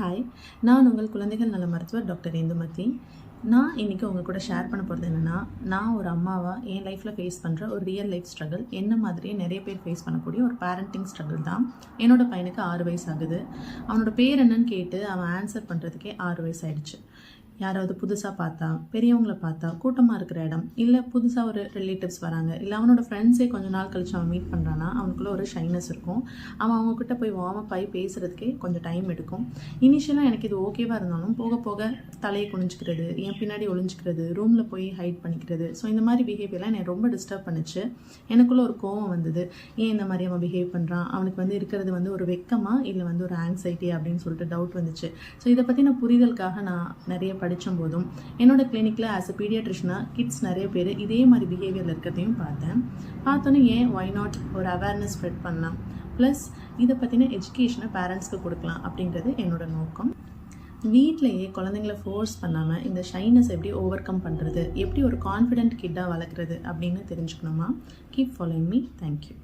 Hi நான் உங்கள் குழந்தைகள் நல மருத்துவர் டாக்டர் இந்துமதி நான் இன்றைக்கி உங்கள் கூட ஷேர் பண்ண போகிறது என்னென்னா நான் ஒரு அம்மாவாக என் லைஃப்பில் ஃபேஸ் பண்ணுற ஒரு ரியல் லைஃப் ஸ்ட்ரகிள் என்ன மாதிரியே நிறைய பேர் ஃபேஸ் பண்ணக்கூடிய ஒரு பேரண்டிங் ஸ்ட்ரகிள் தான். என்னோட பையனுக்கு ஆறு வயசு ஆகுது. அவனோட பேர் என்னன்னு கேட்டு அவன் ஆன்சர் பண்ணுறதுக்கே ஆறு வயசு ஆயிடுச்சு. யாராவது புதுசாக பார்த்தா பெரியவங்கள பார்த்தா கூட்டமாக இருக்கிற இடம் இல்லை புதுசாக ஒரு ரிலேட்டிவ்ஸ் வராங்க இல்லை அவனோட ஃப்ரெண்ட்ஸே கொஞ்ச நாள் கழிச்சு அவன் மீட் பண்ணுறான்னா அவனுக்குள்ள ஒரு ஷைனஸ் இருக்கும். அவன் அவங்கக்கிட்ட போய் வார்ம் அப் ஆகி பேசுகிறதுக்கே கொஞ்சம் டைம் எடுக்கும். இனிஷியலாக எனக்கு இது ஓகேவாக இருந்தாலும் போக போக தலையை குனிஞ்சிக்கிறது என் பின்னாடி ஒளிஞ்சிக்கிறது ரூமில் போய் ஹைட் பண்ணிக்கிறது. ஸோ இந்த மாதிரி பிஹேவியர்லாம் என்னை ரொம்ப டிஸ்டர்ப் பண்ணுச்சு. எனக்குள்ள ஒரு கோவம் வந்தது. ஏன் இந்த மாதிரி அவன் பிஹேவ் பண்ணுறான் அவனுக்கு வந்து இருக்கிறது வந்து ஒரு வெக்கமாக இல்லை வந்து ஒரு ஆங்ஸைட்டி அப்படின்னு சொல்லிட்டு டவுட் வந்துச்சு. ஸோ இதை பற்றின புரிதலுக்காக நான் நிறைய படி போதும் என்னோட கிளினிக்கில் ஆஸ் அ பீடியாட்ரிஷனாக கிட்ஸ் நிறைய பேர் இதே மாதிரி பிஹேவியரில் இருக்கிறதையும் பார்த்தேன். பார்த்தோன்னே ஏன் ஒய் நாட் ஒரு அவேர்னஸ் ஸ்ப்ரெட் பண்ணலாம். ப்ளஸ் இதை பற்றின எஜுகேஷனை பேரண்ட்ஸ்க்கு கொடுக்கலாம் அப்படின்றது என்னோட நோக்கம். வீட்டிலையே குழந்தைங்கள ஃபோர்ஸ் பண்ணாமல் இந்த ஷைனஸ் எப்படி ஓவர் கம் பண்ணுறது எப்படி ஒரு கான்ஃபிடென்ட் கிட்டாக வளர்க்குறது அப்படின்னு தெரிஞ்சுக்கணுமா? Keep following me thank you